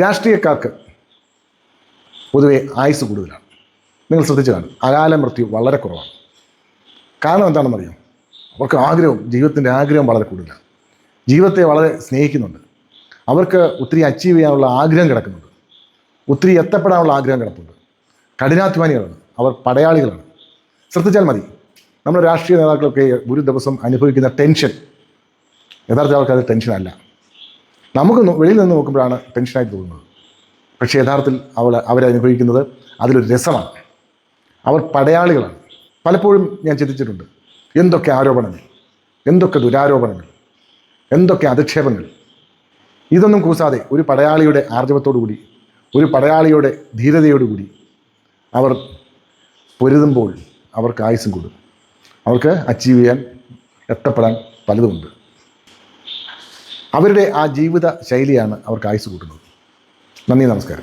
രാഷ്ട്രീയക്കാർക്ക് പൊതുവെ ആയുസ് കൂടുതലാണ്. നിങ്ങൾ ശ്രദ്ധിച്ചു കാണും. അകാല മൃത്യു വളരെ കുറവാണ്. കാരണം എന്താണെന്നറിയാം? അവർക്ക് ആഗ്രഹം ജീവിതത്തിന്റെ ആഗ്രഹം വളരെ കൂടുതലാണ്. ജീവിതത്തെ വളരെ സ്നേഹിക്കുന്നുണ്ട്. അവർക്ക് ഒത്തിരി അച്ചീവ് ചെയ്യാനുള്ള ആഗ്രഹം കിടക്കുന്നുണ്ട്. ഒത്തിരി എത്തപ്പെടാനുള്ള ആഗ്രഹം കിടപ്പുണ്ട്. കഠിനാധ്വാനികളാണ്. അവർ പടയാളികളാണ്. ശ്രദ്ധിച്ചാൽ മതി. നമ്മുടെ രാഷ്ട്രീയ നേതാക്കളൊക്കെ ഒരു ദിവസം അനുഭവിക്കുന്ന ടെൻഷൻ യഥാർത്ഥ അത് ടെൻഷനല്ല നമുക്ക് വെളിയിൽ നിന്ന് നോക്കുമ്പോഴാണ് ടെൻഷനായിട്ട് തോന്നുന്നത്. പക്ഷേ യഥാർത്ഥത്തിൽ അവൾ അവരനുഭവിക്കുന്നത് അതിലൊരു രസമാണ്. അവർ പടയാളികളാണ്. പലപ്പോഴും ഞാൻ ചിന്തിച്ചിട്ടുണ്ട് എന്തൊക്കെ ആരോപണങ്ങൾ എന്തൊക്കെ ദുരാരോപണങ്ങൾ എന്തൊക്കെ അധിക്ഷേപങ്ങൾ. ഇതൊന്നും കൂസാതെ ഒരു പടയാളിയുടെ ആർജവത്തോടു കൂടി ഒരു പടയാളിയുടെ ധീരതയോടുകൂടി അവർ പൊരുതുമ്പോൾ അവർക്ക് ആയുസ്സും കൂടും. അവർക്ക് അച്ചീവ് ചെയ്യാൻ എത്തപ്പെടാൻ പലതുമുണ്ട്. അവരുടെ ആ ജീവിത ശൈലിയാണ് അവർക്ക് ആയുസ് കൂട്ടുന്നത്. നന്ദി നമസ്കാരം.